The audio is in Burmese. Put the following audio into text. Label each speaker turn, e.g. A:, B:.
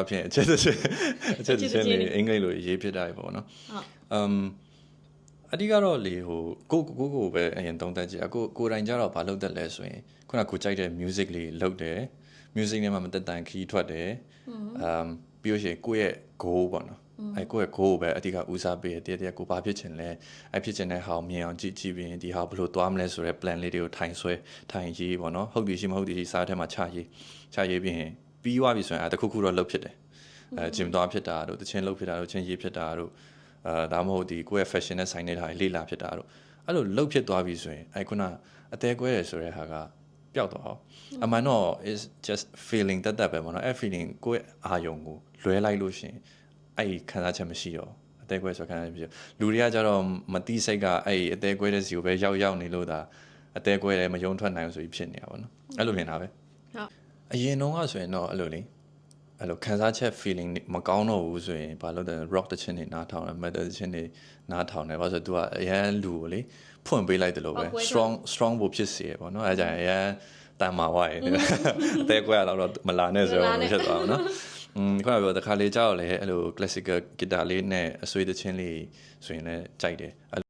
A: အဖြစ်အချက်တစ်ချက်အချက်တစ်ချက်နေအင်္ဂလိပ်လိုရေးဖြစ်တာပေါ့နော်
B: ဟုတ်
A: အမ်အဓိကတော့လေဟိုကိုကိုကိုကိုပဲအရင်သုံးသပ်ကြည့်အကိုကိုယ်တိုင်ကြတော့ဘာလုပ်တတ်လဲဆိုရင်ခုနကကိုကြိုက်တဲ့ music လေးလုပ်တယ် music နဲ့မှမတက်တန်ခီးထွက်တယ်အမ်ပြီးလို့ရှိရင်ကိုယ့်ရဲ့ goal ပေါ့နော်အဲကိုယ့်ရဲ့ goal ကိုပဲအဓိကဦးစားပေးတယ်တည်းတည်းကိုဘာဖြစ်ချင်လဲအဲဖြစ်ချင်တဲ့ဟာကိုမြင်အောင်ကြည့်ကြည့်ပြီးရင်ဒီဟာဘယ်လိုသွားမလဲဆိုတဲ့ plan လေးတွေကိုထိုင်ဆွဲထိုင်ရေးပေါ့နော်ဟုတ်ပြီရှိမဟုတ်ဒီရှိစားထဲမှာချရေးချရေးပြီးရင် ပြီးသွားပြီဆိုရင်အဲတစ်ခုခုတော့လုပ်ဖြစ်တယ်အဲဂျင်သွားဖြစ်တာတို့တချင်းလုပ်ဖြစ်တာတို့ချင်းရေးဖြစ်တာတို့အဲဒါမှမဟုတ်ဒီကိုယ့်ရဲ့ fashion နဲ့ဆိုင်နေတာတွေလေ့လာဖြစ်တာတို့အဲ့လိုလုပ်ဖြစ်သွားပြီဆိုရင်အဲခုနအသေးကွဲတယ်ဆိုတဲ့ဟာကပျောက်သွားအောင်အမှန်တော့ is just feeling တက်တက်ပဲပေါ့နော်အဲ့ feeling ကိုယ့်ရဲ့အာယုံကိုလွဲလိုက်လို့ရှရင်အဲ့ဒီခံစားချက်မရှိတော့အသေးကွဲဆိုခံစားချက်မရှိတော့လူတွေကကြတော့မတိစိတ်ကအဲ့ဒီအသေးကွဲတဲ့စီကိုပဲရောက်ရောက်နေလို့ဒါအသေးကွဲတယ်မယုံထွက်နိုင်ဘူးဆိုပြီးဖြစ်နေတာပေါ့နော်အဲ့လိုမြင်တာပဲ
B: ဟုတ်
A: အရင်တော့ကဆိုရင်တော့အဲ့လိုလေအဲ့လိုခံစားချက် feeling မကောင်းတော့ဘူးဆိုရင်ဘာလို့လဲ rock တချင်းတွေနားထောင်တယ် metal တချင်းတွေနားထောင်တယ်ဘာလို့ဆိုတော့ तू ကအရန်လူကိုလေဖွင့်ပေးလိုက်တယ်လို့ပဲ
B: ပောက်ကွဲ
A: strong strong ဖို့ဖြစ်စေရပေါ့နော်အဲဒါကြရင်အရန်တန်မာဝါရယ်အသေးကွဲရတော့မလာနဲ့ဆိုတော့ဖြစ်သွားအောင်နော်อืมခုနကပြောတခါလေကြောက်လေအဲ့လို classical guitar လေးနဲ့အဆွေးတချင်းလေးဆိုရင်လည်းကြိုက်တယ်